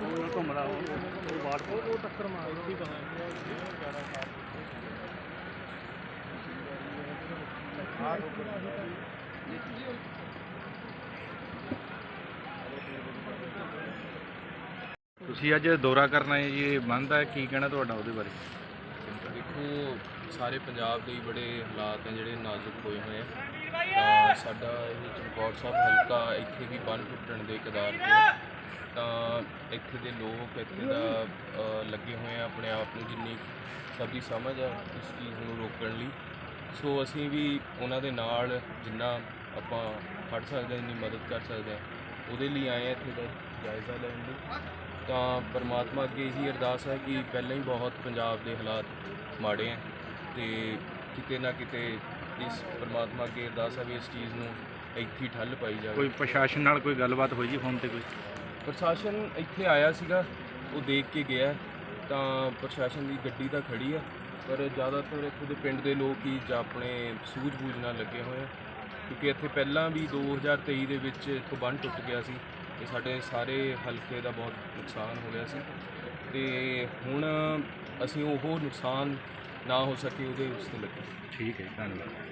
ਉਹ ਘੁੰਮਦਾ ਉਹ ਬਾੜ ਉਹ ਟੱਕਰ ਮਾਰਦਾ ਤੁਸੀਂ ਅੱਜ ਦੌਰਾ ਕਰਨਾ ਹੈ ਜੀ, ਇਹ ਬੰਦ ਹੈ, ਕੀ ਕਹਿਣਾ ਤੁਹਾਡਾ ਉਹਦੇ ਬਾਰੇ? ਦੇਖੋ, ਸਾਰੇ ਪੰਜਾਬ ਦੇ ਹੀ ਬੜੇ ਹਾਲਾਤ ਨੇ ਜਿਹੜੇ ਨਾਜ਼ੁਕ ਹੋਏ ਹੋਏ ਆ। ਤਾਂ ਸਾਡਾ ਇਹ ਚਮਕੌਰ ਸਾਹਿਬ ਹਲਕਾ ਇੱਥੇ ਵੀ ਬੰਨ ਟੁੱਟਣ ਦੇ ਕਦਾਰ ਤੇ ਤਾਂ ਇੱਥੇ ਦੇ ਲੋਕ ਇੱਥੇ ਦਾ ਲੱਗੇ ਹੋਏ ਆ ਆਪਣੇ ਆਪ ਨੂੰ ਜਿੰਨੀ ਸਭ ਦੀ ਸਮਝ ਆ ਇਸ ਚੀਜ਼ ਨੂੰ ਰੋਕਣ ਲਈ। ਸੋ ਅਸੀਂ ਵੀ ਉਹਨਾਂ ਦੇ ਨਾਲ ਜਿੰਨਾ ਆਪਾਂ ਫੜ ਸਕਦੇ ਹਾਂ ਜਿੰਨੀ ਮਦਦ ਕਰ ਸਕਦੇ ਹਾਂ ਉਹਦੇ ਲਈ ਆਏ ਆ ਇੱਥੇ ਦਾ ਜਾਇਜ਼ਾ ਲੈਣ ਲਈ। ਤਾਂ ਪਰਮਾਤਮਾ ਅੱਗੇ ਇਹੀ ਅਰਦਾਸ ਹੈ ਕਿ ਪਹਿਲਾਂ ਹੀ ਬਹੁਤ ਪੰਜਾਬ ਦੇ ਹਾਲਾਤ ਮਾੜੇ ਹੈ ਤੇ ਕਿਤੇ ਨਾ ਕਿਤੇ ਇਸ ਪਰਮਾਤਮਾ ਅੱਗੇ ਅਰਦਾਸ ਹੈ ਵੀ ਇਸ ਚੀਜ਼ ਨੂੰ ਇੱਥੇ ਹੀ ਠੱਲ ਪਾਈ ਜਾਵੇ। ਕੋਈ ਪ੍ਰਸ਼ਾਸਨ ਨਾਲ ਕੋਈ ਗੱਲਬਾਤ ਹੋਈ ਜੀ ਫੋਨ ਤੇ ਕੋਈ? ਪ੍ਰਸ਼ਾਸਨ ਇੱਥੇ ਆਇਆ ਸੀਗਾ ਉਹ ਦੇਖ ਕੇ ਗਿਆ ਤਾਂ ਪ੍ਰਸ਼ਾਸਨ ਦੀ ਗੱਡੀ ਤਾਂ ਖੜੀ ਆ ਪਰ ਜ਼ਿਆਦਾਤਰ ਇੱਥੇ ਦੇ ਪਿੰਡ ਦੇ ਲੋਕ ਹੀ ਜਾਂ ਆਪਣੇ ਸੂਝ-ਬੂਝ ਨਾਲ ਲੱਗੇ ਹੋਏ ਆ ਕਿਉਂਕਿ ਇੱਥੇ ਪਹਿਲਾਂ ਵੀ 2023 ਦੇ ਵਿੱਚ ਇੱਥੋਂ ਬੰਨ ਟੁੱਟ ਗਿਆ ਸੀ। ਤੇ ਸਾਡੇ ਸਾਰੇ ਹਲਕੇ ਦਾ ਬਹੁਤ ਨੁਕਸਾਨ ਹੋ ਗਿਆ ਸੀ ਤੇ ਹੁਣ ਅਸੀਂ ਉਹ ਨੁਕਸਾਨ ਨਾ ਹੋ ਸਕੇ ਉਹਦੇ ਉਸ ਤੇ ਲੱਗੇ। ਠੀਕ ਹੈ, ਧੰਨਵਾਦ।